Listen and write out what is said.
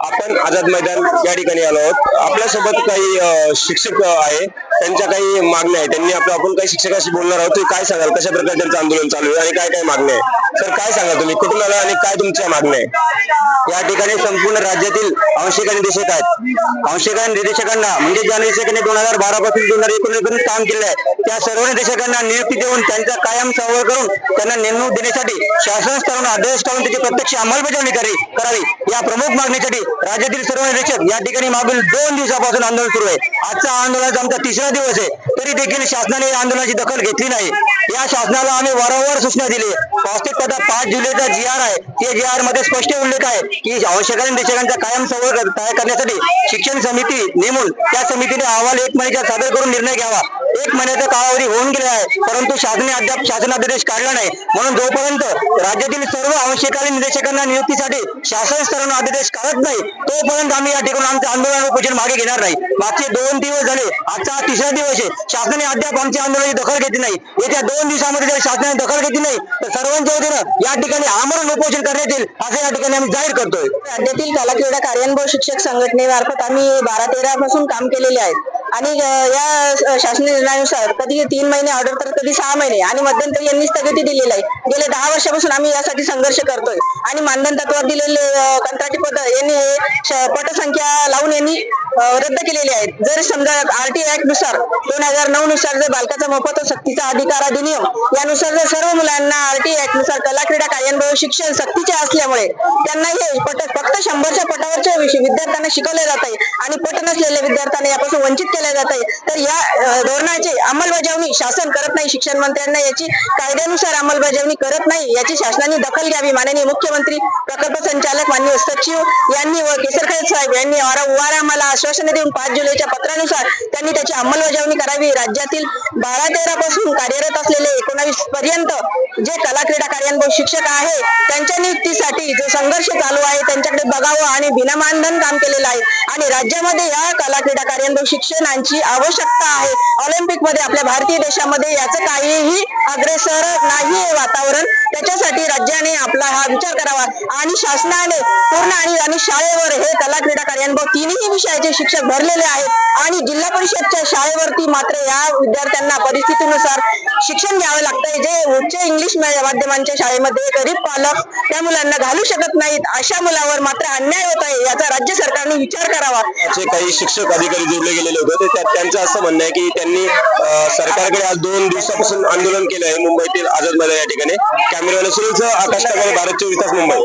आपण आझाद मैदान या ठिकाणी आलो आहोत. आपल्यासोबत काही शिक्षक आहे. त्यांच्या काही मागण्या आहेत. त्यांनी आपलं आपण काही शिक्षकाशी बोलणार आहोत काय सांगाल? कशा प्रकारे त्यांचं आंदोलन चालू आहे आणि काय काय मागण्या आहे सर काय सांगा तुम्ही? कुठून आला आणि काय तुमच्या मागण्या आहे या ठिकाणी संपूर्ण राज्यातील अंशिक आणि निदेशक आहेत. अंशिक आणि निदेशकांना म्हणजे ज्या निदेशकांनी दोन हजार बारा पासून दोन हजार एकोणीस पर्यंत काम केलं आहे त्या सर्व निदेशकांना नियुक्ती देऊन त्यांचा कायम संवर्ग करून त्यांना नेमणूक देण्यासाठी शासन स्तरावर आदेश काढून त्याची प्रत्यक्ष अंमलबजावणी करावी. या प्रमुख मागणीसाठी राज्यातील सर्व निदेशक या ठिकाणी मागील दोन दिवसापासून आंदोलन सुरू आहे. आजचा आंदोलनाचा आमचा तिसरा दिवस आहे. तरी देखील शासनाने या आंदोलनाची दखल घेतली नाही. या शासनाला आम्ही वारंवार सूचना दिली. स्वास्थ्य पदा पाच जुलैचा जी आर आहे. या जी आरमध्ये स्पष्ट उल्लेख आहे की आवश्यक आणि कायम संवर्ग तयार करण्यासाठी शिक्षण समिती नेमून त्या समितीने अहवाल एक महिन्याच्या सादर करून निर्णय घ्यावा. एक महिन्याचा कालावधी होऊन गेला आहे. परंतु शासने अद्याप शासनादेश काढला नाही. म्हणून जोपर्यंत राज्यातील सर्व आवश्यक निदेशकांना नियुक्तीसाठी शासन स्तरावर आदेश काढत नाही तोपर्यंत आम्ही या ठिकाणी आमचं आंदोलन उपोषण मागे घेणार नाही. मागचे दोन दिवस झाले आजचा हा तिसरा दिवस आहे. शासनाने अद्याप आमच्या आंदोलनाची दखल घेतली नाही. येत्या दोन दिवसामध्ये जर शासनाने दखल घेतली नाही तर सर्वांच्या वतीनं या ठिकाणी आमरण उपोषण करण्यात येईल असं या ठिकाणी आम्ही जाहीर करतोय. राज्यातील कला क्रीडा कार्यानुभव शिक्षक संघटनेमार्फत आम्ही बारा तेरा पासून काम केलेले आहेत आणि या शासन निर्णयानुसार कधी तीन महिने ऑर्डर तर कधी सहा महिने. आणि मध्यंतरी यांनी स्थगिती दिलेली आहे. गेले दहा वर्षापासून आम्ही यासाठी संघर्ष करतोय. आणि मानधन तत्वावर दिलेले कंत्राटी रद्द केलेले आहेत. जर समजा आरटी ऍक्टनुसार दोन हजार नऊ नुसार जर बालकाचा मोफत सक्तीचा अधिकार अधिनियम यानुसार जर सर्व मुलांना आरटी ऍक्टनुसार कला क्रीडा कार्यानुभव शिक्षण सक्तीचे असल्यामुळे त्यांना हे पट फक्त शंभरच्या पटावरच्या विषय विद्यार्थ्यांना शिकवले जात आहे आणि पट नसलेल्या विद्यार्थ्यांना यापासून वंचित केले जात आहे. तर या धोरणाची अंमलबजावणी शासन करत नाही शिक्षण मंत्र्यांना याची कायद्यानुसार अंमलबजावणी करत नाही याची शासनाने दखल घ्यावी माननीय मुख्यमंत्री प्रकल्प संचालक माननीय सचिव यांनी व केसरकर साहेब यांनी वारंवार आम्हाला आश्वासन देऊन पाच जुलैच्या पत्रानुसार त्यांनी त्याची अंमलबजावणी करावी. राज्यातील बारा तेरा पासून कार्यरत असलेले एकोणावीस पर्यंत जे कला क्रीडा कार्यानुभव शिक्षक आहे त्यांच्या नियुक्तीसाठी जो संघर्ष चालू आहे त्यांच्याकडे बघावं आणि बिनामानधन काम केलेलं आहे. आणि राज्यामध्ये या कला क्रीडा कार्यानुभव शिक्षणांची आवश्यकता आहे. ऑलिम्पिकमध्ये आपल्या भारतीय देशामध्ये याचं काहीही अग्रेसर नाही वातावरण. त्याच्यासाठी राज्याने आपला हा विचार करावा. आणि शासनाने पूर्ण आणि आणि शाळेवर हे कला क्रीडा कार्यानुभव तिन्ही विषयाचे शिक्षक भरलेले आहेत. आणि जिल्हा परिषदच्या शाळेवरती मात्र या विद्यार्थ्यांना परिस्थितीनुसार शिक्षण घ्यावं लागतंय. जे उच्च इंग्लिश माध्यमांच्या शाळेमध्ये गरीब पालक त्या मुलांना घालू शकत नाहीत. अशा मुलावर मात्र अन्याय होत आहे याचा राज्य सरकारने विचार करावा. जे काही शिक्षक अधिकारी जोडले गेलेले होते त्यांचं असं म्हणणं आहे की त्यांनी सरकारकडे आज दोन दिवसापासून आंदोलन केलं आहे मुंबईतील आझाद मैदान या ठिकाणी. कॅमेरामॅन सुनीलचं আঠাশ টাকা ভারত চৌরিতাস মুম্বাই।